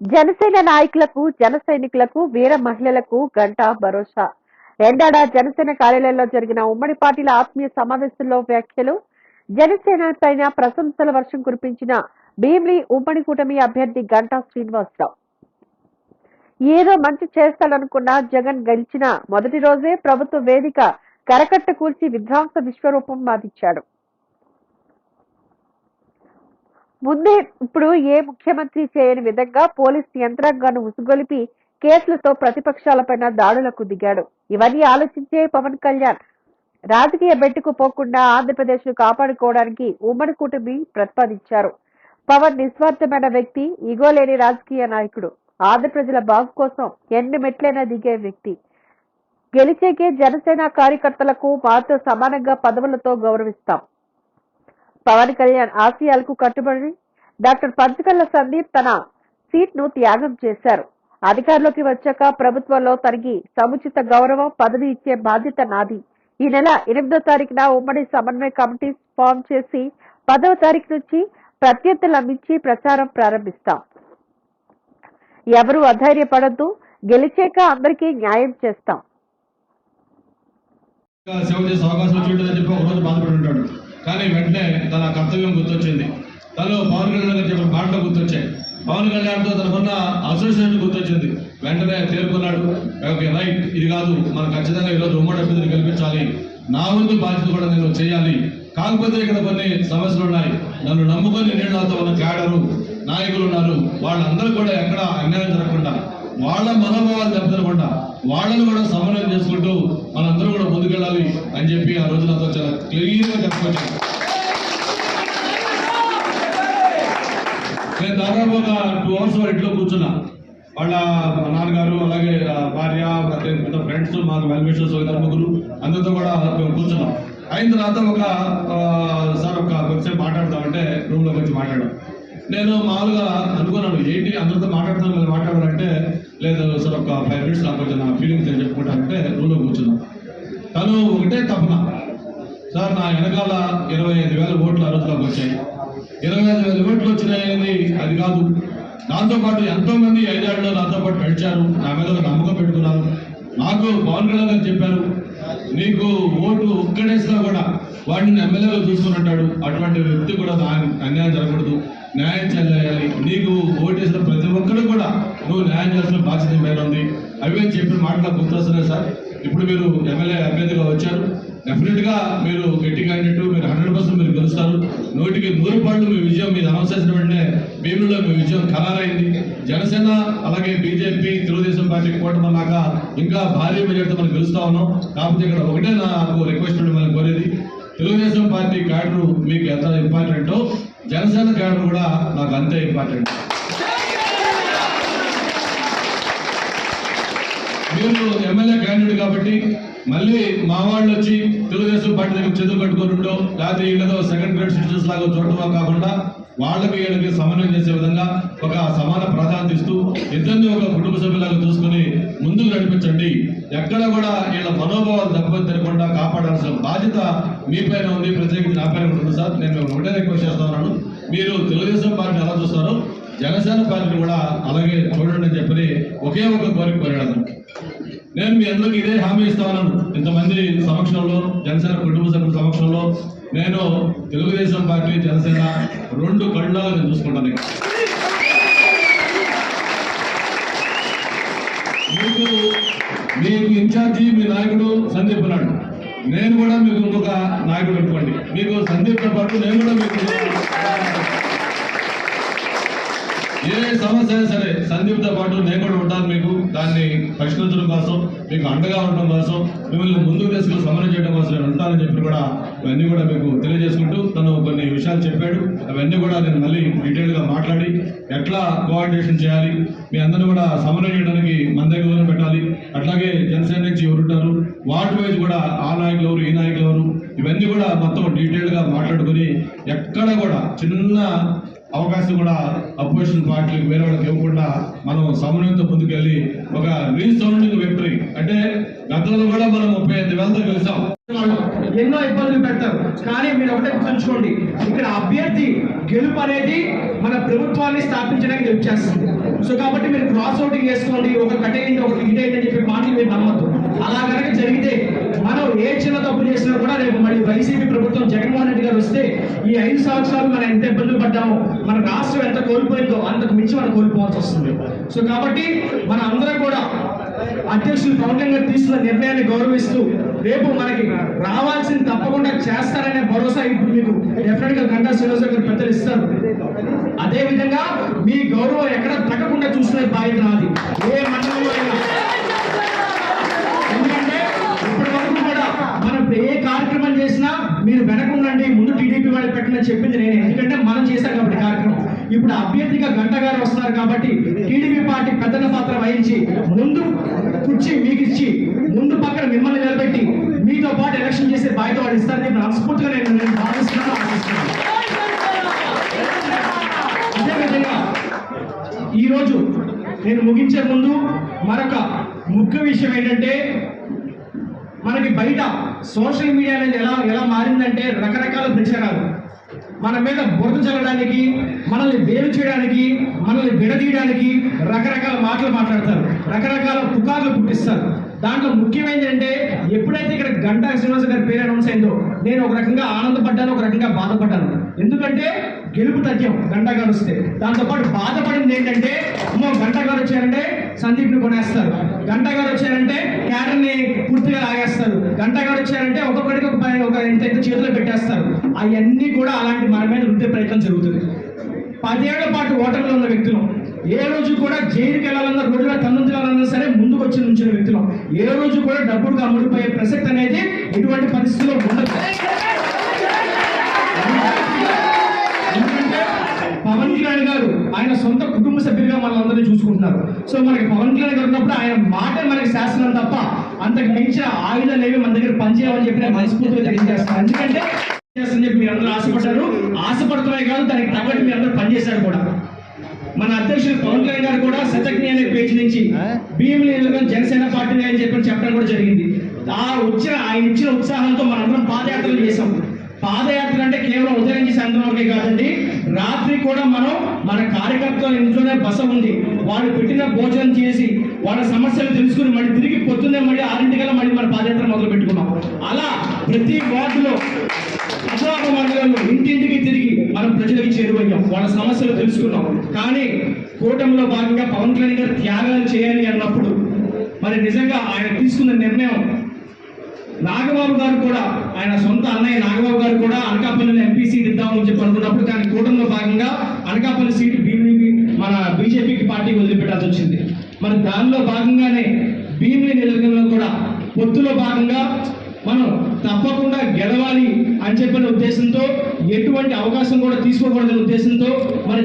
జనసేన నాయకులకు జన సైనికులకు వీర మహిళలకు గంట భరోసా. ఎండాడ జనసేన కార్యాలయంలో జరిగిన ఉమ్మడి పార్టీల ఆత్మీయ సమావేశంలో వ్యాఖ్యలు జనసేన పైన ప్రశంసల వర్షం కురిపించిన భీమిలి ఉమ్మడి కూటమి అభ్యర్థి గంటా శ్రీనివాసరావు. ఏదో మంచి చేస్తాడనుకున్న జగన్ గెలిచిన మొదటి రోజే ప్రభుత్వ వేదిక కరకట్ట కూల్చి విధ్వంస విశ్వరూపం మాదిచ్చాడు. ముందే ఇప్పుడు ఏ ముఖ్యమంత్రి చేయని విధంగా పోలీస్ యంత్రాంగాన్ని ఉసుగొలిపి కేసులతో ప్రతిపక్షాలపైన దాడులకు దిగాడు. ఇవన్నీ ఆలోచించే పవన్ కళ్యాణ్. రాజకీయ బెట్టుకు పోకుండా ఆంధ్రప్రదేశ్ను కాపాడుకోవడానికి ఉమ్మడి కూటమి ప్రతిపాదించారు. పవన్ నిస్వార్థమైన వ్యక్తి ఇగో లేని రాజకీయ నాయకుడు. ఆంధ్ర ప్రజల బాగు కోసం ఎన్ని మెట్లైనా దిగే వ్యక్తి. గెలిచేకే జనసేన కార్యకర్తలకు మాతో సమానంగా పదవులతో గౌరవిస్తాం. పవన్ కళ్యాణ్ ఆశయాలకు కట్టుబడి డాక్టర్ పంచకల్ల సందీప్ తన సీట్ను త్యాగం చేశారు. అధికారంలోకి వచ్చాక ప్రభుత్వంలో తనకి సముచిత గౌరవం పదవి ఇచ్చే బాధ్యత నాది. ఈ నెల ఎనిమిదో తారీఖున ఉమ్మడి సమన్వయ కమిటీ ఫామ్ చేసి పదవ తారీఖు నుంచి ప్రత్యర్థులు అందించి ప్రచారం ప్రారంభిస్తాం. ఎవరు అధైర్యపడద్దు గెలిచాక అందరికీ న్యాయం చేస్తాం. సేవ చేసే అవకాశం వచ్చి ఉంటుందని చెప్పి ఒకరోజు బాధపడి ఉంటాడు. కానీ వెంటనే తన కర్తవ్యం గుర్తొచ్చింది. తను పవన్ కళ్యాణ్ గారు చెప్పిన మాటలు గుర్తొచ్చాయి. పవన్ కళ్యాణ్తో తనకున్న అసోసియేషన్ గుర్తొచ్చింది. వెంటనే తేరుకున్నాడు ఓకే రైట్ ఇది కాదు. మనం ఖచ్చితంగా ఈరోజు ఉమ్మడి అభ్యర్థిని గెలిపించాలి. నా వంతు బాధ్యత కూడా నేను చేయాలి. కాకపోతే ఇక్కడ కొన్ని సమస్యలు ఉన్నాయి. నన్ను నమ్ముకొని నీళ్ళతో ఉన్న క్యాడరు నాయకులు ఉన్నారు. వాళ్ళందరూ కూడా ఎక్కడ అన్యాయం జరగకుండా వాళ్ళ మనోభావాలు దెబ్బతినకుండా వాళ్ళని కూడా సమన్వయం చేసుకుంటూ మనందరూ కూడా ముందుకెళ్ళాలి అని చెప్పి ఆ రోజు నాతో చాలా క్లియర్గా చెప్పుకొచ్చాను దాదాపు ఒక టూ అవర్స్ ఇంట్లో కూర్చున్నా. వాళ్ళ నాన్నగారు అలాగే భార్య పెద్ద ఫ్రెండ్స్ మాకు వెల్విషర్స్ ఇద్దరు ముగ్గురు అందరితో కూడా మేము కూర్చున్నాం. అయిన తర్వాత ఒక సార్ ఒక కొంచెంసేపు మాట్లాడతామంటే రూమ్లో కొంచెం వచ్చి మాట్లాడాం. నేను మామూలుగా అనుకున్నాను ఏంటి అందరితో మాట్లాడతాను మీరు మాట్లాడాలంటే లేదు సార్ ఒక ఫైవ్ మినిట్స్ నాకు కొంచెం నా ఫీలింగ్స్ నేను చెప్పుకుంటానంటే రూమ్లో కూర్చున్నాం. తను ఒకటే తపన. సార్ నా వెనకాల ఇరవై ఐదు వేల ఓట్లు ఆ వచ్చాయి. ఇరవై ఐదు వేల ఓట్లు వచ్చినాయని అది కాదు. దాంతో పాటు ఎంతో మంది ఐదేళ్ళలో నాతో పాటు నడిచారు నా మీద ఒక నమ్మకం పెట్టుకున్నారు. నాకు పవన్ కళ్యాణ్ గారు చెప్పారు నీకు ఓటు ఒక్కడేసినా కూడా వాడిని ఎమ్మెల్యేగా చూసుకున్నట్టాడు. అటువంటి వ్యక్తి కూడా అన్యాయం జరగకూడదు. న్యాయం చేయాలి నీకు ఓటేసిన ప్రతి ఒక్కరు కూడా నువ్వు న్యాయం చేసిన బాధ్యత మీద ఉంది. అవే చెప్పిన మాట గుర్తొస్తున్నాయి సార్. ఇప్పుడు మీరు ఎమ్మెల్యే అభ్యర్థిగా వచ్చారు. డెఫినెట్గా మీరు గట్టిగా అన్నట్టు మీరు హండ్రెడ్ పర్సెంట్ మీరు గెలుస్తారు. నోటికి నూరు పాళ్ళు మీ విజయం మీరు అనౌన్స్ చేసిన వెంటనే భీములలో మీ విజయం ఖరారైంది. జనసేన అలాగే బీజేపీ తెలుగుదేశం పార్టీ కూటమి అన్నాక ఇంకా భారీ మెజార్టీతో మనం గెలుస్తా ఉన్నాం. కాకపోతే ఇక్కడ ఒకటే నాకు రిక్వెస్ట్ మిమ్మల్ని కోరేది. తెలుగుదేశం పార్టీ క్యాడర్ మీకు ఎంత ఇంపార్టెంటో జనసేన క్యాడర్ కూడా నాకు అంతే ఇంపార్టెంట్ మీరు ఎమ్మెల్యే క్యాండిడేట్ కాబట్టి మళ్ళీ మా వాళ్ళు వచ్చి తెలుగుదేశం పార్టీ దగ్గర చేతులు కట్టుకొని లేకపోతే వీళ్ళతో సెకండ్ గ్రేడ్ సిటిజన్స్ లాగా చూడటం కాకుండా వాళ్ళకి వీళ్ళకి సమన్వయం చేసే విధంగా ఒక సమాన ప్రాధాన్యత ఇస్తూ ఇద్దరిని ఒక కుటుంబ సభ్యులాగా చూసుకుని ముందుకు నడిపించండి. ఎక్కడ కూడా వీళ్ళ మనోభావాలు దెబ్బతి తినకుండా కాపాడాల్సిన బాధ్యత మీపైన ఉంది. ప్రత్యేకించి నా పైన ఉంటుంది సార్. నేను ఒకటే రిక్వెస్ట్ చేస్తున్నాను మీరు తెలుగుదేశం పార్టీ ఎలా చూస్తారో జనసేన పార్టీ కూడా అలాగే చూడండి అని చెప్పని ఒకే ఒక కోరిక కోరాడు నేను మీ అందరికీ ఇదే హామీ ఇస్తాను ఇంతమంది సమక్షంలో జనసేన కుటుంబ సభ్యుల సమక్షంలో నేను తెలుగుదేశం పార్టీ జనసేన రెండు కళ్ళలో నేను చూసుకుంటాను మీకు మీకు ఇన్ఛార్జి మీ నాయకుడు సందీప్ ఉన్నాడు. నేను కూడా మీకు ఇంకొక నాయకుడు పెట్టుకోండి. మీకు సందీప్తో పాటు నేను కూడా మీకు ఏ సమస్య అయినా సరే సందీప్తో పాటు నేను కూడా ఉంటాను మీకు. దాన్ని పరిష్కరించడం కోసం మీకు అండగా ఉండడం కోసం మిమ్మల్ని ముందుకు తీసుకుని సమరం చేయడం కోసం నేను ఉంటానని చెప్పి కూడా ఇవన్నీ కూడా మీకు తెలియజేసుకుంటూ తను కొన్ని విషయాలు చెప్పాడు. అవన్నీ కూడా నేను మళ్ళీ డీటెయిల్గా మాట్లాడి ఎట్లా కోఆర్డినేషన్ చేయాలి మీ అందరిని కూడా సమరం చేయడానికి మన దగ్గర పెట్టాలి అట్లాగే జనసేన నుంచి ఎవరుంటారు వార్డు వైజ్ కూడా ఆ నాయకులు ఎవరు ఈ నాయకులు ఎవరు ఇవన్నీ కూడా మొత్తం డీటెయిల్గా మాట్లాడుకుని మాట్లాడుకొని ఎక్కడ కూడా చిన్న అవకాశం కూడా అపోజిషన్ పార్టీలకు వేరే వాళ్ళకి ఇవ్వకుండా మనం సమన్వయంతో ముందుకెళ్ళి ఒక రీసౌండింగ్ విక్టరీ అంటే గతంలో కూడా మనం ముప్పై ఐదు వేలతో గెలిచాం. వాళ్ళు ఎన్నో ఇబ్బందులు పెడతారు. కానీ మీరు ఒకటే గుర్తుంచుకోండి. ఇక్కడ అభ్యర్థి గెలుపు అనేది మన ప్రభుత్వాన్ని స్థాపించడానికి హెల్ప్ చేస్తుంది. సో కాబట్టి మీరు క్రాస్ అవుటింగ్ చేసుకోండి. ఒక కట్టేయండి ఒక ఇటేయండి అని చెప్పి మాటలు మీరు నమ్మద్దు. అలా కనుక జరిగితే తప్పు చేసినా కూడా రేపు మళ్ళీ వైసీపీ ప్రభుత్వం జగన్మోహన్ రెడ్డి గారు వస్తే ఈ ఐదు సంవత్సరాలు మనం ఎంత ఇబ్బందులు పడ్డామో మన రాష్ట్రం ఎంత కోల్పోయిందో అంతకు మించి మనం కోల్పోవాల్సి వస్తుంది. సో కాబట్టి మన అందరం కూడా అధ్యక్షులు పవన్ కళ్యాణ్ గారు తీసుకున్న నిర్ణయాన్ని గౌరవిస్తూ రేపు మనకి రావాల్సింది తప్పకుండా చేస్తారనే భరోసా ఇప్పుడు మీకు డెఫినెట్గా గంటా శ్రీనివాస గారు పెద్దలు ఇస్తారు. అదేవిధంగా మీ గౌరవం ఎక్కడ తగ్గకుండా చూసుకునే బాధ్యత నాది. ఏ మండలంలో అయినా ఎందుకంటే ఇప్పటి వరకు కూడా మనం ఇప్పుడు ఏ కార్యక్రమం చేసినా మీరు వెనక ఉండండి ముందు టీడీపీ వాళ్ళు పెట్టిన చెప్పింది నేను. ఎందుకంటే మనం చేశాం కాబట్టి కార్యక్రమం. ఇప్పుడు అభ్యర్థిగా గంట గారు వస్తున్నారు కాబట్టి టీడీపీ పార్టీ పెద్దల పాత్ర వహించి ముందు కుర్చీ మీకు ఇచ్చి ముందు పక్కన మిమ్మల్ని నిలబెట్టి మీతో పాటు ఎలక్షన్ చేసే బాధ్యత వాళ్ళు ఇస్తారని చెప్పి మనస్ఫూర్తిగా నేను నేను భావిస్తున్నాను ఆశిస్తున్నాను. అదేవిధంగా ఈరోజు నేను ముగించే ముందు మరొక ముఖ్య విషయం ఏంటంటే మనకి బయట సోషల్ మీడియా అనేది ఎలా ఎలా మారిందంటే రకరకాల ప్రచారాలు. మన మీద బురద చల్లడానికి మనల్ని వేరు చేయడానికి మనల్ని విడదీయడానికి రకరకాల మాటలు మాట్లాడతారు. రకరకాల పుకార్లు పుట్టిస్తారు. దాంట్లో ముఖ్యమైనది అంటే ఎప్పుడైతే ఇక్కడ గంటా శ్రీనివాస గారి పేరు అనౌన్స్ అయిందో నేను ఒక రకంగా ఆనందపడ్డాను ఒక రకంగా బాధపడ్డాను. ఎందుకంటే గెలుపు తథ్యం గంటా గారు వస్తే. దాంతో పాటు బాధపడింది ఏంటంటే అమ్మో గంటా గారు వచ్చారంటే సందీప్ని కొనేస్తారు. గంట గారు వచ్చారంటే క్యాడర్ని పూర్తిగా లాగేస్తారు. గంట గారు వచ్చారంటే ఒక్కొక్కడికి ఒక పై- ఒక ఇంత ఇంత చేతిలో పెట్టేస్తారు. అవన్నీ కూడా అలాంటి మన మీద ఉండే ప్రయత్నం జరుగుతుంది. పదేళ్ళ పాటు ఓటర్లో ఉన్న వ్యక్తులు. ఏ రోజు కూడా జైలుకి వెళ్ళాలన్నా రోడ్డులో తన్నుంచాలన్నా సరే ముందుకు వచ్చి నుంచిన వ్యక్తులు. ఏ రోజు కూడా డబ్బులకు అమ్ముడిపోయే ప్రసక్తి అనేది ఎటువంటి పరిస్థితుల్లో ఉండదు. మనందరినీ చూసుకుంటున్నారు. సో మనకి పవన్ కళ్యాణ్ గారు ఉన్నప్పుడు ఆయన మాటే మనకి శాసనం తప్ప అంతకు మించిన ఆయుధాలు ఏవి మన దగ్గర పనిచేయమని చెప్పి నేను మనస్ఫూర్తిగా తెలియజేస్తాను. ఎందుకంటే చేస్తుందని చెప్పి మీరు అందరూ ఆశపడ్డారు. ఆశపడటమే కాదు దానికి తగ్గట్టు మీరు అందరూ పనిచేశారు కూడా. మన అధ్యక్షులు పవన్ కళ్యాణ్ గారు కూడా శతజ్ఞ అనే పేజ్ నుంచి భీములు నియోజకవర్గం జనసేన పార్టీ అని చెప్పి చెప్పడం కూడా జరిగింది. ఆ వచ్చిన ఆయన ఇచ్చిన ఉత్సాహంతో మనందరం పాదయాత్రలు చేసాం పాదయాత్ర అంటే కేవలం ఉదయం చేసి అందరికే కాదండి. రాత్రి కూడా మనం మన కార్యకర్తల ఇంట్లోనే బస ఉంది. వాళ్ళు పెట్టిన భోజనం చేసి వాళ్ళ సమస్యలు తెలుసుకుని మళ్ళీ తిరిగి పొద్దున్నే మళ్ళీ ఆరింటికల్లా మళ్ళీ మన పాదయాత్ర మొదలు పెట్టుకున్నాం. అలా ప్రతి వార్డులో అసలాప మండలంలో ఇంటింటికి తిరిగి మనం ప్రజలకి చేరువయ్యాం. వాళ్ళ సమస్యలు తెలుసుకున్నాం. కానీ కూటమిలో భాగంగా పవన్ కళ్యాణ్ గారు త్యాగాలు చేయాలి అన్నప్పుడు మరి నిజంగా ఆయన తీసుకున్న నిర్ణయం నాగబాబు గారు కూడా ఆయన సొంత అన్నయ్య నాగబాబు గారు కూడా అనకాపల్లిలో ఎంపీ సీట్ ఇద్దామని చెప్పి అనుకున్నప్పుడు కానీ కూటమిలో భాగంగా అనకాపల్లి సీటు బీజేపీ మన బీజేపీకి పార్టీకి వదిలిపెట్టాల్సి వచ్చింది. మరి దానిలో భాగంగానే భీమిని నియోజకవర్గంలో కూడా పొత్తులో భాగంగా మనం తప్పకుండా గెలవాలి అని చెప్పిన ఉద్దేశంతో ఎటువంటి అవకాశం కూడా తీసుకోకూడదనే ఉద్దేశంతో మరి